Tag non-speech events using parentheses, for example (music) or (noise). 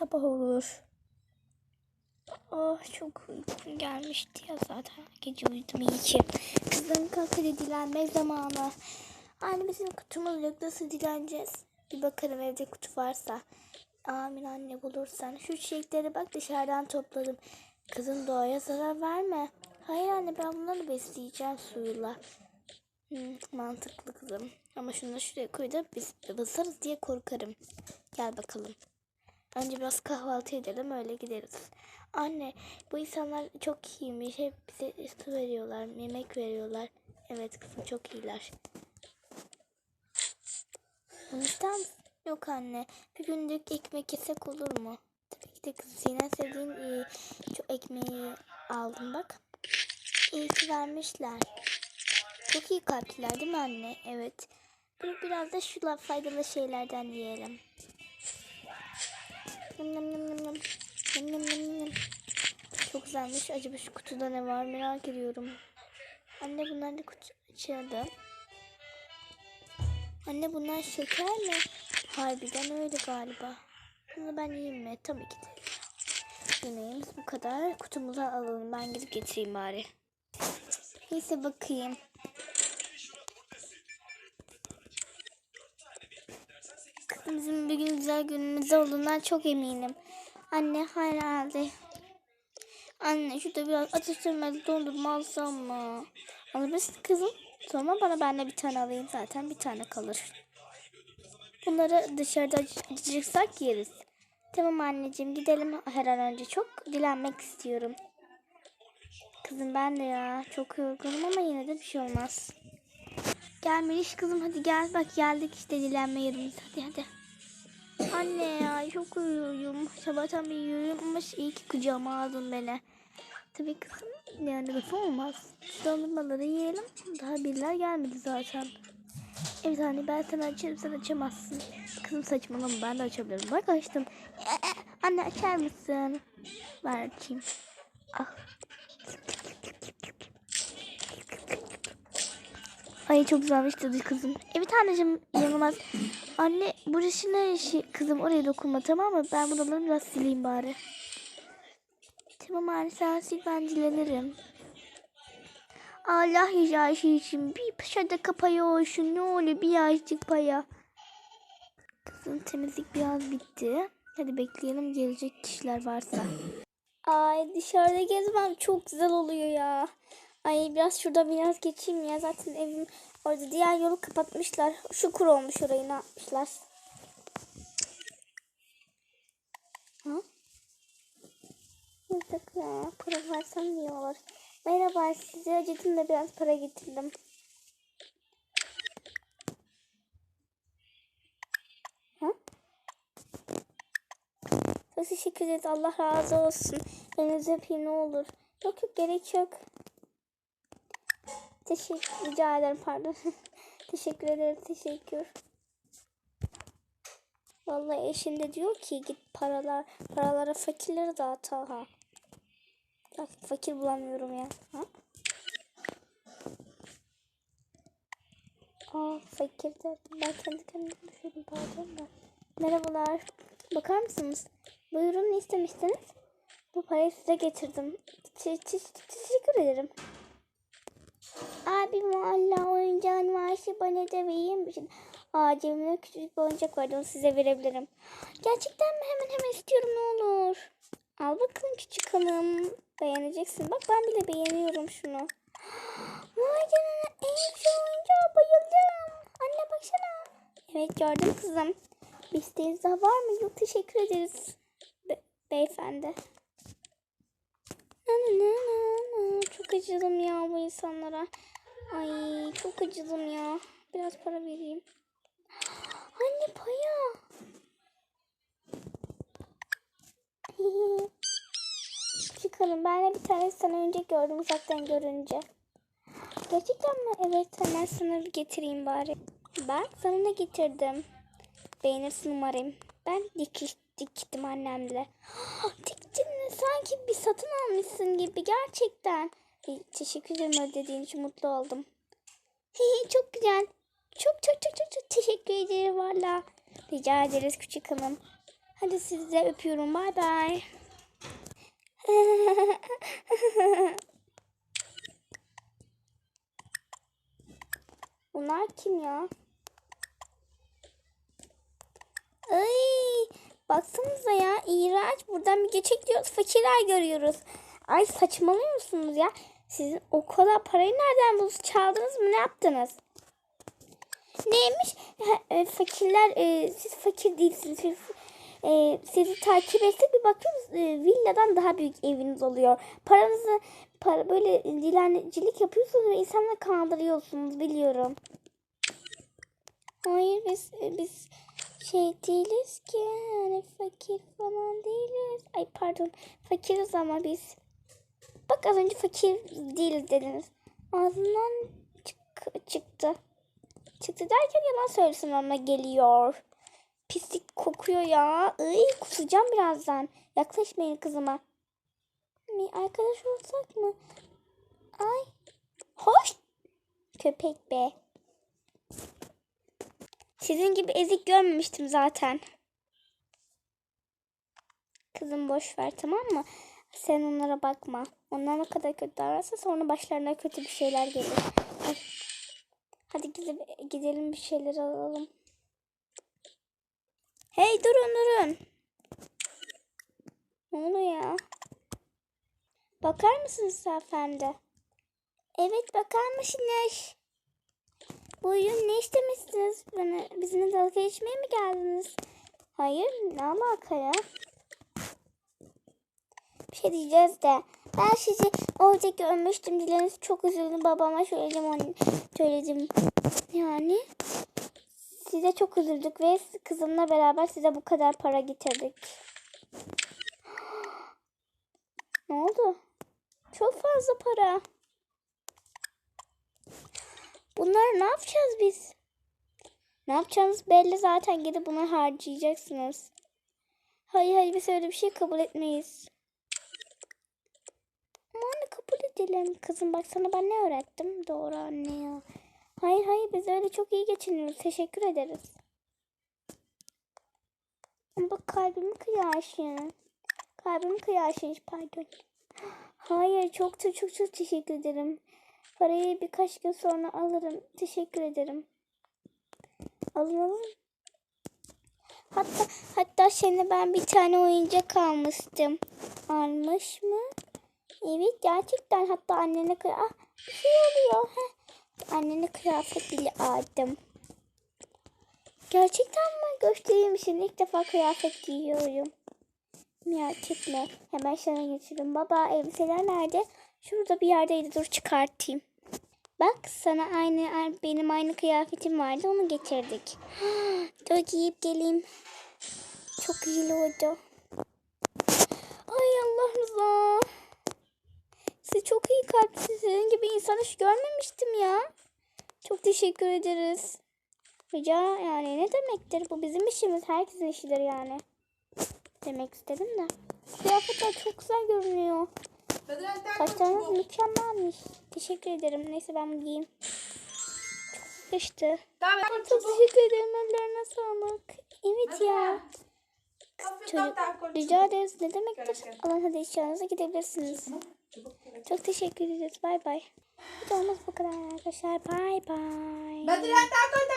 sabah olur. Oh çok uykum gelmişti ya zaten. Gece uyudum iyice. Kızım kalk hadi dilenme zamanı. Anne bizim kutumuz yok. Nasıl dileneceğiz? Bir bakarım evde kutu varsa. Amin anne bulursan. Şu çiçekleri bak dışarıdan topladım. Kızım doğaya zarar verme. Hayır anne ben bunları besleyeceğim suyla. Hmm, mantıklı kızım. Ama şunu da şuraya koy da biz basarız diye korkarım. Gel bakalım. Önce biraz kahvaltı edelim öyle gideriz. Anne bu insanlar çok iyiymiş. Hep bize su veriyorlar, yemek veriyorlar. Evet kızım çok iyiler. Bunu? Yok anne. Bir günlük ekmek yesek olur mu? Tabii ki de kızım. Senin sevdiğin iyi, çok ekmeği aldım bak. İyi ki vermişler. Çok iyi kalpliler değil mi anne? Evet. Bir, biraz da şu faydalı şeylerden yiyelim. Çok güzelmiş. Acaba şu kutuda ne var merak ediyorum. Anne bunlar da kutu açıldı. Anne bunlar şeker mi? Harbiden öyle galiba. Bunu ben yiyeyim mi? Tabii ki de. Yemeğimiz bu kadar. Kutumuzu alalım. Ben gidip getireyim bari. Neyse bakayım. Bizim bir güzel günümüz olduğundan çok eminim. Anne herhalde. Anne şurada biraz atıştırmalık dondurma alsam mı? Alabilirsin kızım. Sonra bana ben de bir tane alayım zaten bir tane kalır. Bunları dışarıda acıcıksak yeriz. Tamam anneciğim gidelim her an önce. Çok dilenmek istiyorum. Kızım ben de ya çok yorgunum ama yine de bir şey olmaz. Gel Meliş kızım hadi gel bak geldik işte dilenme yerimiz hadi hadi. Anne ya çok uyuyorum. Sabahtan beri uyuyorum ama iyi ki kucağıma aldın beni. Tabii kızım yani lafı olmaz. Dondurmaları yiyelim. Daha birler gelmedi zaten. Evet anne ben sana açarım sen açamazsın. Kızım saçmalama ben de açabilirim. Bak açtım. Ee, anne açar mısın? Ver açayım. Al. Ay çok güzelmiş tadı kızım. Evet anneciğim yanılmaz. Anne burası ne işi? Kızım oraya dokunma tamam mı? Ben buraları biraz sileyim bari. Tamam anne sen sil ben dilenirim. Allah rızası için bir paşada paya olsun ne olur birazcık paya. Kızım temizlik biraz bitti. Hadi bekleyelim gelecek kişiler varsa. Ay dışarıda gezmem çok güzel oluyor ya. Ay biraz şurada biraz geçeyim ya. Zaten evim orada diğer yolu kapatmışlar. Şukur olmuş orayı ne yapmışlar. Ha? Yazık ya. Para versem iyi olur. Merhaba size acıdım biraz para getirdim. Çok teşekkür ederiz. Allah razı olsun. Elinizi öpeyim ne olur. Yok yok gerek yok. Teşekkür rica ederim pardon. (laughs) teşekkür ederim teşekkür. Vallahi eşim de diyor ki git paralar paralara fakirlere dağıt ha. Ya fakir bulamıyorum ya. Ha? Aa fakir de ben kendi kendime düşürdüm pardon da. Merhabalar. Bakar mısınız? Buyurun ne istemiştiniz? Bu parayı size getirdim. Te- te- Teşekkür ederim. Abi valla oyuncağın varsa bana da verir misin? Aa cebimde küçük bir oyuncak vardı onu size verebilirim. Gerçekten mi? Hemen hemen istiyorum ne olur. Al bakalım küçük hanım. Beğeneceksin. Bak ben bile beğeniyorum şunu. Vay canına en güzel oyuncağa bayıldım. Anne baksana. Evet gördüm kızım. Bir isteğiniz daha var mı? Yok teşekkür ederiz. Be- beyefendi. Çok acıdım ya bu insanlara. Ay çok acıdım ya. Biraz para vereyim. Anne paya. (laughs) Çıkalım. Ben de bir tane sana önce gördüm uzaktan görünce. Gerçekten mi? Evet hemen sana bir getireyim bari. Ben sana ne getirdim? Beğenirsin umarım. Ben dikiş diktim annemle. (gasps) Diktin mi? Sanki bir satın almışsın gibi gerçekten. Teşekkür ederim ödediğin için mutlu oldum. Çok güzel. Çok çok çok çok çok teşekkür ederim valla. Rica ederiz küçük hanım. Hadi sizi de öpüyorum. Bay bay. (laughs) Bunlar kim ya? Ay, baksanıza ya iğrenç. Buradan bir geçek diyoruz. Fakirler görüyoruz. Ay saçmalıyorsunuz ya. Sizin o kadar parayı nereden buldunuz? Çaldınız mı? Ne yaptınız? Neymiş? E, fakirler, e, siz fakir değilsiniz. Siz, e, sizi takip etsek bir bakıyoruz e, villadan daha büyük eviniz oluyor. Paranızı para böyle dilencilik yapıyorsunuz ve insanları kandırıyorsunuz biliyorum. Hayır biz e, biz şey değiliz ki yani fakir falan değiliz. Ay pardon fakiriz ama biz. Bak az önce fakir değiliz dediniz. Ağzından çık- çıktı. Çıktı derken yalan söylesin ama geliyor. Pislik kokuyor ya. Iy, kusacağım birazdan. Yaklaşmayın kızıma. Mi arkadaş olsak mı? Ay. Hoş. Köpek be. Sizin gibi ezik görmemiştim zaten. Kızım boş ver tamam mı? Sen onlara bakma. Onlar ne kadar kötü davranırsa sonra başlarına kötü bir şeyler gelir. Ay. Hadi gidip, gidelim bir şeyler alalım. Hey durun durun. Ne oluyor ya? Bakar mısınız efendi? Evet bakar mısınız? Buyurun ne istemişsiniz? Bana, bizimle dalga geçmeye mi geldiniz? Hayır ne alaka ya? Bir şey diyeceğiz de. Ben sizi orada görmüştüm. Dileriniz çok üzüldüm. Babama söyledim onu söyledim. Yani size çok üzüldük ve kızımla beraber size bu kadar para getirdik. Ne oldu? Çok fazla para. Bunları ne yapacağız biz? Ne yapacağınız belli zaten. Gidip bunu harcayacaksınız. Hayır hayır biz öyle bir şey kabul etmeyiz. Kabul edelim. Kızım bak sana ben ne öğrettim? Doğru anne ya. Hayır hayır biz öyle çok iyi geçiniyoruz. Teşekkür ederiz. Bak kalbimi kıyarsın. Kalbimi kıyarsın pardon. Hayır çok çok çok çok teşekkür ederim. Parayı birkaç gün sonra alırım. Teşekkür ederim. Alalım. Hatta hatta şimdi ben bir tane oyuncak almıştım. Almış mı? Evet gerçekten hatta annene ah, bir şey oluyor. Heh. Annene kıyafet aldım. Gerçekten mi? Göstereyim şimdi ilk defa kıyafet giyiyorum. Merak etme. Hemen sana geçiyorum. Baba elbiseler nerede? Şurada bir yerdeydi. Dur çıkartayım. Bak sana aynı benim aynı kıyafetim vardı. Onu getirdik. (gasps) Dur giyip geleyim. Çok iyi oldu. Ay Allah rıza. Siz çok iyi kalplisiniz. Sizin gibi insan hiç görmemiştim ya. Çok teşekkür ederiz. Rica yani ne demektir? Bu bizim işimiz. Herkesin işidir yani. Demek istedim de. Kıyafetler çok güzel görünüyor. Saçlarınız mükemmelmiş. Teşekkür ederim. Neyse ben bunu giyeyim. Çok yakıştı. Çok teşekkür ederim. Ellerine sağlık. Evet ya. Çocuk, rica ederiz. Ne demektir? Alın hadi eşyanıza gidebilirsiniz. Çok teşekkür ederiz. Bay bay. Bir de olmaz bu kadar arkadaşlar. Bay bay. Badran takot na